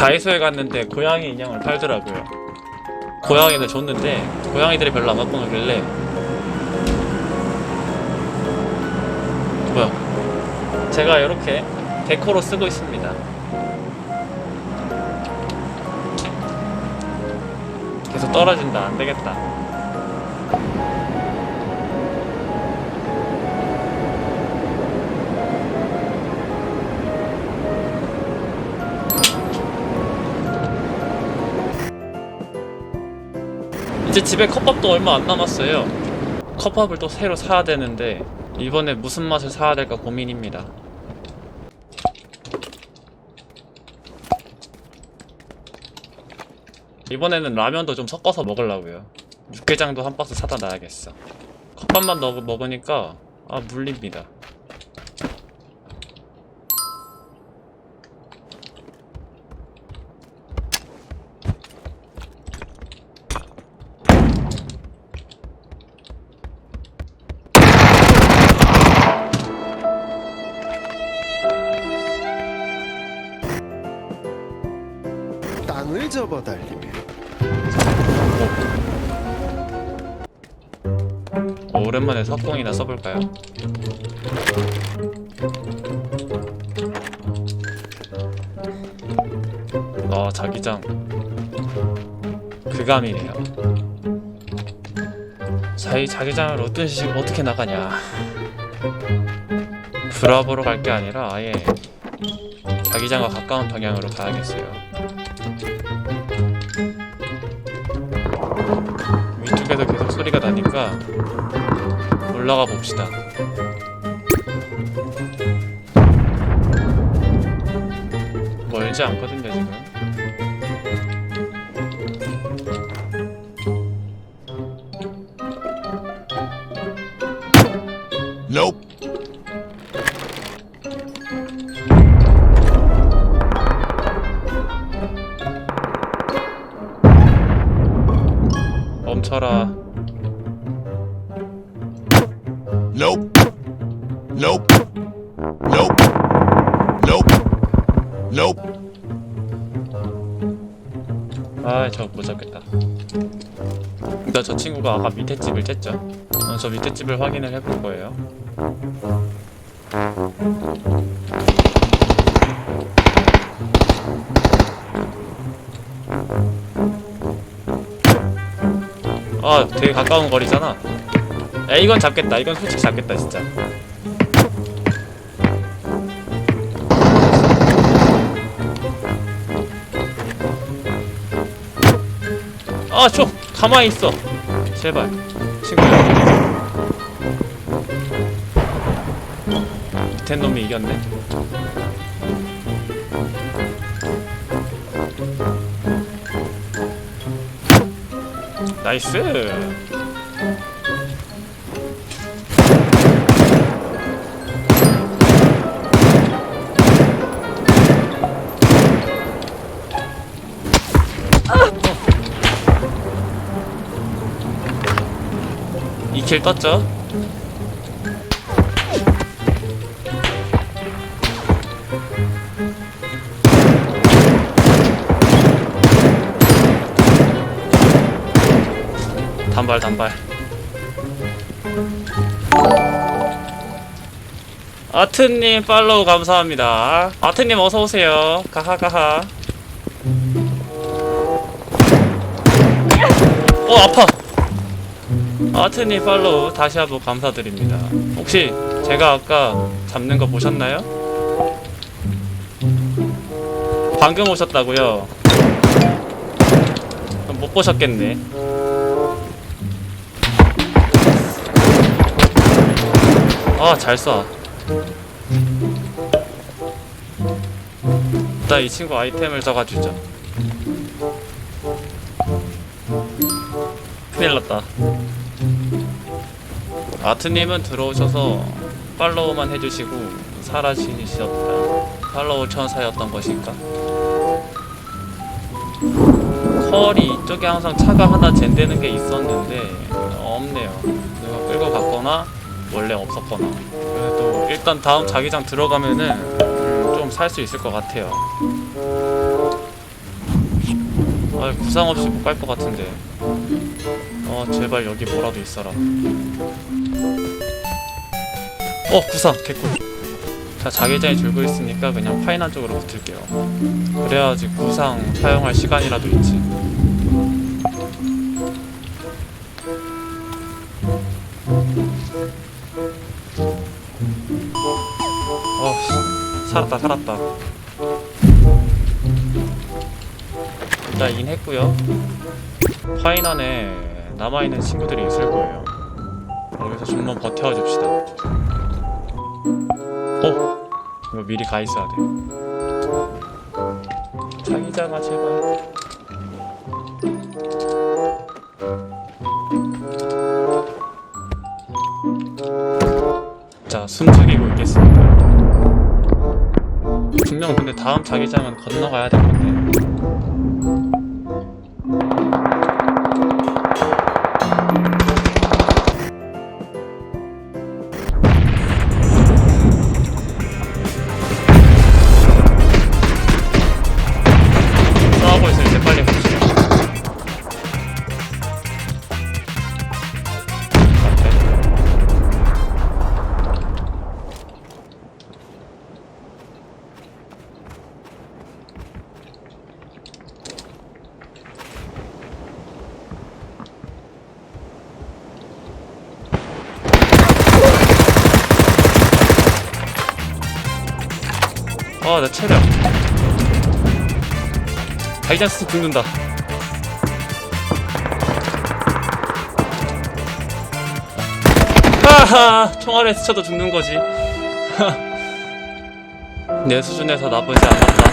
다이소에 갔는데 고양이 인형을 팔더라고요. 고양이를 줬는데 고양이들이 별로 안 갖고 놀길래 뭐야? 제가 이렇게 데코로 쓰고 있습니다. 계속 떨어진다. 안 되겠다. 이제 집에 컵밥도 얼마 안 남았어요. 컵밥을 또 새로 사야 되는데 이번에 무슨 맛을 사야 될까 고민입니다. 이번에는 라면도 좀 섞어서 먹으려고요. 육개장도 한 박스 사다 놔야겠어. 컵밥만 넣어 먹으니까 아 물립니다. 땅을 접어 달리며. 어, 오랜만에 석공이나 써볼까요? 아 자기장. 그감이네요. 자기 자기장을 어떤 식 어떻게 나가냐. 브라보로 갈 게 아니라 아예 자기장과 가까운 방향으로 가야겠어요 위쪽에서 계속 소리가 나니까 올라가 봅시다. 멀지 않거든요, 지금. 멈춰라. Nope. Nope. Nope. Nope. Nope. 아, 저못 잡겠다. 일단 저 친구가 아까 밑에 집을 쳤죠. 어, 저 밑에 집을 확인을 해볼 거예요. 아, 되게 가까운 거리잖아. 야, 이건 잡겠다. 이건 솔직히 잡겠다, 진짜. 아, 좀 가만히 있어. 제발, 친구야. 밑에 놈이 이겼네. 나이스. 이 킬 떴죠? 단발 단발 아트님 팔로우 감사합니다 아트님 어서오세요 가하가하 어 아파 아트님 팔로우 다시 한번 감사드립니다. 혹시 제가 아까 잡는 거 보셨나요? 방금 오셨다고요? 못 보셨겠네. 아, 잘 쏴. 일단 이 친구 아이템을 적어주죠. 큰일 났다. 아트님은 들어오셔서 팔로우만 해주시고 사라지셨다. 팔로우 천사였던 것일까? 컬이 이쪽에 항상 차가 하나 젠되는 게 있었는데 없네요. 누가 끌고 갔거나 원래 없었거나. 그래도 일단 다음 자기장 들어가면은 좀살 수 있을 것 같아요. 아 구상 없이 못 갈 것 같은데. 어 제발 여기 뭐라도 있어라. 어 구상 개꿀. 자 자기장이 들고 있으니까 그냥 파이난 쪽으로 붙을게요. 그래야지 구상 사용할 시간이라도 있지 살았다 살았다. 일단 인했고요. 파이난에 남아있는 친구들이 있을 거예요. 여기서 좀만 버텨줍시다. 어? 이거 미리 가 있어야 돼. 자기장아 제발. 자 숨죽이고 있겠습니다 분명 근데 다음 자기장은 건너가야 될 건데 아, 나 체력. 다이자스 죽는다. 하하, 총알에 스쳐도 죽는 거지. 내 수준에서 나쁘지 않았다.